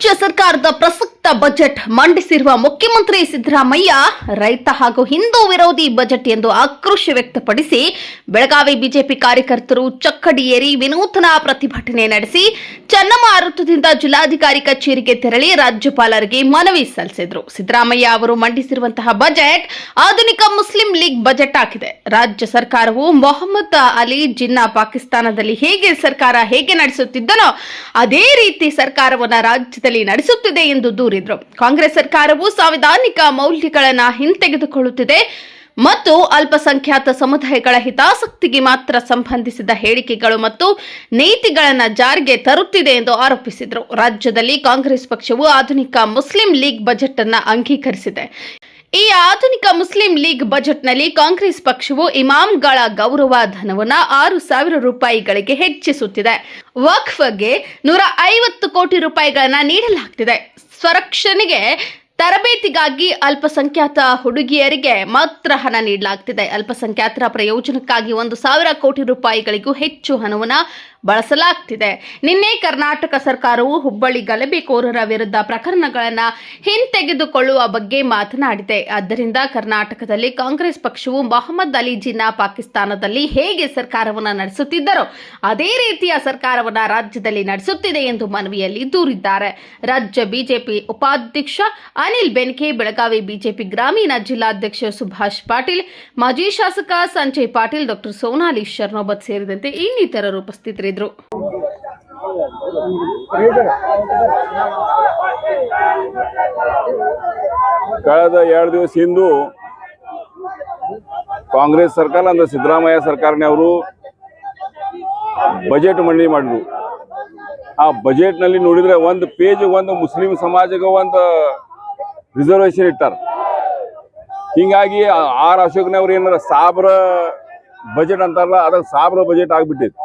ರಾಜ್ಯ ಸರ್ಕಾರದ ಪ್ರಸಕ್ತ ಬಜೆಟ್ ಮಂಡಿಸಿರುವ ಮುಖ್ಯಮಂತ್ರಿ ಸಿದ್ದರಾಮಯ್ಯ ರೈತ ಹಾಗೂ ಹಿಂದೂ ವಿರೋಧಿ ಬಜೆಟ್ ಎಂದು ಆಕ್ರೋಶ ವ್ಯಕ್ತಪಡಿಸಿ ಬೆಳಗಾವಿ ಬಿಜೆಪಿ ಕಾರ್ಯಕರ್ತರು ಚಕ್ಕಡಿಯೇರಿ ವಿನೂತನ ಪ್ರತಿಭಟನೆ ನಡೆಸಿ ಚನ್ನಮಾರುತದಿಂದ ಜಿಲ್ಲಾಧಿಕಾರಿ ಕಚೇರಿಗೆ ತೆರಳಿ ರಾಜ್ಯಪಾಲರಿಗೆ ಮನವಿ ಸಲ್ಲಿಸಿದರು. ಸಿದ್ದರಾಮಯ್ಯ ಅವರು ಮಂಡಿಸಿರುವಂತಹ ಬಜೆಟ್ ಆಧುನಿಕ ಮುಸ್ಲಿಂ ಲೀಗ್ ಬಜೆಟ್ ಆಗಿದೆ. ರಾಜ್ಯ ಸರ್ಕಾರವು ಮೊಹಮ್ಮದ್ ಅಲಿ ಜಿನ್ನಾ ಪಾಕಿಸ್ತಾನದಲ್ಲಿ ಹೇಗೆ ಸರ್ಕಾರ ಹೇಗೆ ನಡೆಸುತ್ತಿದ್ದನೋ ಅದೇ ರೀತಿ ಸರ್ಕಾರವನ್ನು ರಾಜ್ಯದಲ್ಲಿ ನಡೆಸುತ್ತಿದೆ ಎಂದು ದೂರಿದ್ರು. ಕಾಂಗ್ರೆಸ್ ಸರ್ಕಾರವು ಸಾಂವಿಧಾನಿಕ ಮೌಲ್ಯಗಳನ್ನ ಹಿಂತೆಗೆದುಕೊಳ್ಳುತ್ತಿದೆ ಮತ್ತು ಅಲ್ಪಸಂಖ್ಯಾತ ಸಮುದಾಯಗಳ ಹಿತಾಸಕ್ತಿಗೆ ಮಾತ್ರ ಸಂಬಂಧಿಸಿದ ಹೇಳಿಕೆಗಳು ಮತ್ತು ನೀತಿಗಳನ್ನು ಜಾರಿಗೆ ತರುತ್ತಿದೆ ಎಂದು ಆರೋಪಿಸಿದರು. ರಾಜ್ಯದಲ್ಲಿ ಕಾಂಗ್ರೆಸ್ ಪಕ್ಷವು ಆಧುನಿಕ ಮುಸ್ಲಿಂ ಲೀಗ್ ಬಜೆಟ್ ಅನ್ನು ಅಂಗೀಕರಿಸಿದೆ. ಈ ಆಧುನಿಕ ಮುಸ್ಲಿಂ ಲೀಗ್ ಬಜೆಟ್ನಲ್ಲಿ ಕಾಂಗ್ರೆಸ್ ಪಕ್ಷವು ಇಮಾಮ್ಗಳ ಗೌರವ ಧನವನ್ನು ಆರು ಸಾವಿರ ರೂಪಾಯಿಗಳಿಗೆ ಹೆಚ್ಚಿಸುತ್ತಿದೆ. ವಕ್ಫ್ಗೆ ನೂರ ಐವತ್ತು ಕೋಟಿ ರೂಪಾಯಿಗಳನ್ನ ನೀಡಲಾಗ್ತಿದೆ. ಸ್ವರಕ್ಷಣೆಗೆ, ತರಬೇತಿಗಾಗಿ ಅಲ್ಪಸಂಖ್ಯಾತ ಹುಡುಗಿಯರಿಗೆ ಮಾತ್ರ ಹಣ ನೀಡಲಾಗ್ತಿದೆ. ಅಲ್ಪಸಂಖ್ಯಾತರ ಪ್ರಯೋಜನಕ್ಕಾಗಿ ಒಂದು ಸಾವಿರ ಕೋಟಿ ರೂಪಾಯಿಗಳಿಗೂ ಹೆಚ್ಚು ಹಣವನ್ನು ಬಳಸಲಾಗ್ತಿದೆ. ನಿನ್ನೆ ಕರ್ನಾಟಕ ಸರ್ಕಾರವು ಹುಬ್ಬಳ್ಳಿ ಗಲಭೆಕೋರರ ವಿರುದ್ಧ ಪ್ರಕರಣಗಳನ್ನು ಹಿಂತೆಗೆದುಕೊಳ್ಳುವ ಬಗ್ಗೆ ಮಾತನಾಡಿದೆ. ಆದ್ದರಿಂದ ಕರ್ನಾಟಕದಲ್ಲಿ ಕಾಂಗ್ರೆಸ್ ಪಕ್ಷವು ಮೊಹಮ್ಮದ್ ಅಲಿ ಜಿನ್ನಾ ಪಾಕಿಸ್ತಾನದಲ್ಲಿ ಹೇಗೆ ಸರ್ಕಾರವನ್ನು ನಡೆಸುತ್ತಿದ್ದರೋ, ಅದೇ ರೀತಿಯ ಸರ್ಕಾರವನ್ನು ರಾಜ್ಯದಲ್ಲಿ ನಡೆಸುತ್ತಿದೆ ಎಂದು ಮನವಿಯಲ್ಲಿ ದೂರಿದ್ದಾರೆ. ರಾಜ್ಯ ಬಿಜೆಪಿ ಉಪಾಧ್ಯಕ್ಷ ಅನಿಲ್ ಬೆನ್ಕೆ, ಬೆಳಗಾವಿ ಬಿಜೆಪಿ ಗ್ರಾಮೀಣ ಜಿಲ್ಲಾಧ್ಯಕ್ಷ ಸುಭಾಷ್ ಪಾಟೀಲ್, ಮಾಜಿ ಶಾಸಕ ಸಂಜಯ್ ಪಾಟೀಲ್, ಡಾಕ್ಟರ್ ಸೋನಾಲಿ ಶರ್ನೋಬತ್ ಸೇರಿದಂತೆ ಇನ್ನಿತರರು ಉಪಸ್ಥಿತರಿದ್ದರು. ಕಳೆದ ಎರಡು ದಿವಸ ಹಿಂದೂ ಕಾಂಗ್ರೆಸ್ ಸರ್ಕಾರ, ಅಂದ್ರೆ ಸಿದ್ದರಾಮಯ್ಯ ಸರ್ಕಾರನವರು ಬಜೆಟ್ ಮಂಡನೆ ಮಾಡಿದ್ರು. ಆ ಬಜೆಟ್ನಲ್ಲಿ ನೋಡಿದ್ರೆ ಒಂದು ಪೇಜ್ ಒಂದು ಮುಸ್ಲಿಂ ಸಮಾಜಕ್ಕೆ ಒಂದು ರಿಸರ್ವೇಶನ್ ಇಟ್ಟಾರ. ಹಿಂಗಾಗಿ ಆರ್ ಅಶೋಕ್ನವ್ರು ಏನಾರ ಸಾಬ್ರ ಬಜೆಟ್ ಅಂತಾರಲ್ಲ ಅದಕ್ಕೆ ಸಾಬ್ರ ಬಜೆಟ್ ಆಗ್ಬಿಟ್ಟಿದೆ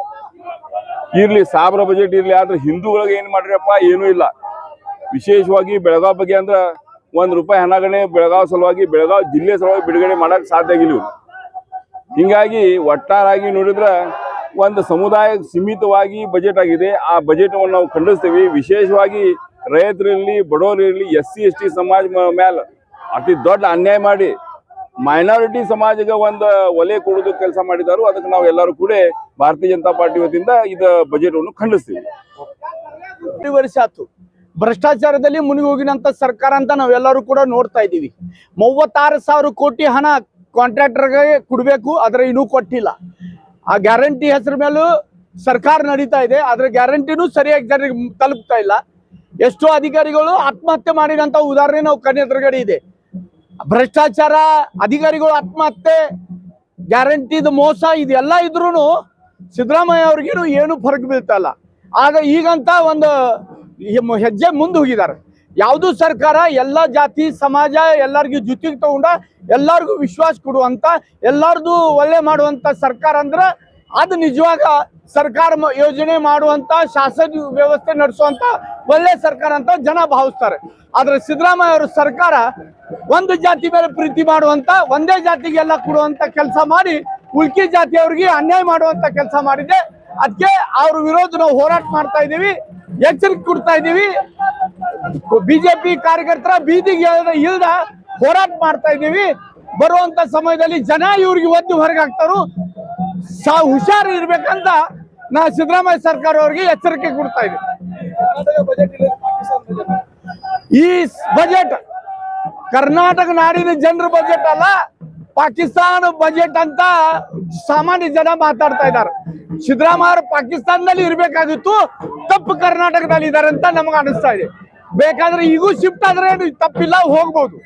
ಇರ್ಲಿ, ಸಾಬರ ಬಜೆಟ್ ಇರ್ಲಿ, ಆದ್ರೆ ಹಿಂದೂಗಳಿಗೆ ಏನ್ ಮಾಡ್ರಪ್ಪ ಏನೂ ಇಲ್ಲ. ವಿಶೇಷವಾಗಿ ಬೆಳಗಾವ್ ಬಗ್ಗೆ ಅಂದ್ರ ಒಂದ್ ರೂಪಾಯಿ ಹಣಗಣೆ ಬೆಳಗಾವ್ ಸಲುವಾಗಿ, ಬೆಳಗಾವ್ ಜಿಲ್ಲೆ ಸಲುವಾಗಿ ಬಿಡುಗಡೆ ಮಾಡಕ್ ಸಾಧ್ಯ ಆಗಿಲ್ಲ ಹಿಂಗಾಗಿ ಒಟ್ಟಾರಾಗಿ ನೋಡಿದ್ರ ಒಂದು ಸಮುದಾಯ ಸೀಮಿತವಾಗಿ ಬಜೆಟ್ ಆಗಿದೆ. ಆ ಬಜೆಟ್ ನಾವು ಖಂಡಿಸ್ತೀವಿ. ವಿಶೇಷವಾಗಿ ರೈತರಲ್ಲಿ ಬಡವರಿರಲಿ, ಎಸ್ ಸಿ, ಎಸ್ ಟಿ ಸಮಾಜ ಮೇಲೆ ಅತಿ ದೊಡ್ಡ ಅನ್ಯಾಯ ಮಾಡಿ ಮೈನಾರಿಟಿ ಸಮಾಜಕ್ಕೆ ಒಂದು ಒಲೆ ಕೊಡೋದು ಕೆಲಸ ಮಾಡಿದಾರು. ಅದಕ್ಕೆ ನಾವು ಎಲ್ಲರೂ ಕೂಡ ಭಾರತೀಯ ಜನತಾ ಪಾರ್ಟಿ ವತಿಯಿಂದ ಇದು ಬಜೆಟ್ ಅನ್ನು ಖಂಡಿಸ್ತೀವಿ ವರ್ಷ ಆಯ್ತು ಭ್ರಷ್ಟಾಚಾರದಲ್ಲಿ ಮುನಿಗಿ ಹೋಗಿನಂತ ಸರ್ಕಾರ ಅಂತ ನಾವೆಲ್ಲರೂ ಕೂಡ ನೋಡ್ತಾ ಇದ್ದೀವಿ. ಮೂವತ್ತಾರು ಸಾವಿರ ಕೋಟಿ ಹಣ ಕಾಂಟ್ರಾಕ್ಟರ್ಗೆ ಕೊಡಬೇಕು, ಆದ್ರೆ ಇನ್ನೂ ಕೊಟ್ಟಿಲ್ಲ. ಆ ಗ್ಯಾರಂಟಿ ಹೆಸರು ಮೇಲೂ ಸರ್ಕಾರ ನಡೀತಾ ಇದೆ, ಆದ್ರೆ ಗ್ಯಾರಂಟಿನೂ ಸರಿಯಾಗಿ ಜನರಿಗೆ ತಲುಪ್ತಾ ಇಲ್ಲ. ಎಷ್ಟೋ ಅಧಿಕಾರಿಗಳು ಆತ್ಮಹತ್ಯೆ ಮಾಡಿದಂತ ಉದಾಹರಣೆ ನಾವು ಕಣ್ಣೆದುರುಗಡೆ ಇದೆ. ಭ್ರಷ್ಟಾಚಾರ, ಅಧಿಕಾರಿಗಳು ಆತ್ಮಹತ್ಯೆ, ಗ್ಯಾರಂಟಿದ ಮೋಸ ಇದೆಲ್ಲ ಇದ್ರೂ ಸಿದ್ದರಾಮಯ್ಯ ಅವ್ರಿಗೇನು ಏನು ಫರಕ್ ಬೀಳ್ತಲ್ಲ ಆಗ ಈಗಂತ ಒಂದು ಹೆಜ್ಜೆ ಮುಂದೆ ಹೋಗಿದ್ದಾರೆ. ಯಾವುದು ಸರ್ಕಾರ ಎಲ್ಲ ಜಾತಿ, ಸಮಾಜ ಎಲ್ಲರಿಗೂ ಜೊತೆಗೆ ತಗೊಂಡ ಎಲ್ಲರಿಗೂ ವಿಶ್ವಾಸ ಕೊಡುವಂತ, ಎಲ್ಲಾರ್ದು ಒಳ್ಳೆ ಮಾಡುವಂತ ಸರ್ಕಾರ ಅಂದ್ರೆ ಅದು ನಿಜವಾಗ ಸರ್ಕಾರ ಯೋಜನೆ ಮಾಡುವಂತ, ಶಾಸನ ವ್ಯವಸ್ಥೆ ನಡೆಸುವಂತ ಒಳ್ಳೆ ಸರ್ಕಾರ ಅಂತ ಜನ ಭಾವಿಸ್ತಾರೆ. ಆದ್ರೆ ಸಿದ್ದರಾಮಯ್ಯ ಅವರ ಸರ್ಕಾರ ಒಂದು ಜಾತಿ ಮೇಲೆ ಪ್ರೀತಿ ಮಾಡುವಂತ, ಒಂದೇ ಜಾತಿಗೆಲ್ಲ ಕೊಡುವಂತ ಕೆಲಸ ಮಾಡಿ, ಉಳ್ಕಿ ಜಾತಿಯವ್ರಿಗೆ ಅನ್ಯಾಯ ಮಾಡುವಂತ ಕೆಲಸ ಮಾಡಿದೆ. ಅದಕ್ಕೆ ಅವ್ರ ವಿರೋಧ ನಾವು ಹೋರಾಟ ಮಾಡ್ತಾ ಇದೀವಿ ಎಚ್ಚರಿಕೆ ಕೊಡ್ತಾ ಇದೀವಿ ಬಿಜೆಪಿ ಕಾರ್ಯಕರ್ತರ ಬೀದಿಗೆ ಇಲ್ದ ಹೋರಾಟ ಮಾಡ್ತಾ ಇದೀವಿ ಬರುವಂತ ಸಮಯದಲ್ಲಿ ಜನ ಇವ್ರಿಗೆ ಒದ್ದು ಹೊರಗೆ ಹಾಕ್ತಾರು ಸಾ ಹುಷಾರು ಇರ್ಬೇಕಂತ ನಾ ಸಿದ್ದರಾಮಯ್ಯ ಸರ್ಕಾರ ಅವ್ರಿಗೆ ಎಚ್ಚರಿಕೆ ಕೊಡ್ತಾ ಇದ್ದೀವಿ. ಈ ಬಜೆಟ್ ಕರ್ನಾಟಕ ನಾಡಿನ ಜನರ ಬಜೆಟ್ ಅಲ್ಲ, ಪಾಕಿಸ್ತಾನ ಬಜೆಟ್ ಅಂತ ಸಾಮಾನ್ಯ ಜನ ಮಾತಾಡ್ತಾ ಇದ್ದಾರೆ. ಸಿದ್ದರಾಮಯ್ಯ ಪಾಕಿಸ್ತಾನದಲ್ಲಿ ಇರಬೇಕಾಗಿತ್ತು, ತಪ್ಪು ಕರ್ನಾಟಕದಲ್ಲಿ ಇದ್ದಾರೆ ಅಂತ ನಮ್ಗೆ ಅನಿಸ್ತಾ ಇದೆ. ಬೇಕಾದ್ರೆ ಈಗೂ ಶಿಫ್ಟ್ ಆದ್ರೆ ತಪ್ಪಿಲ್ಲ, ಹೋಗ್ಬೋದು.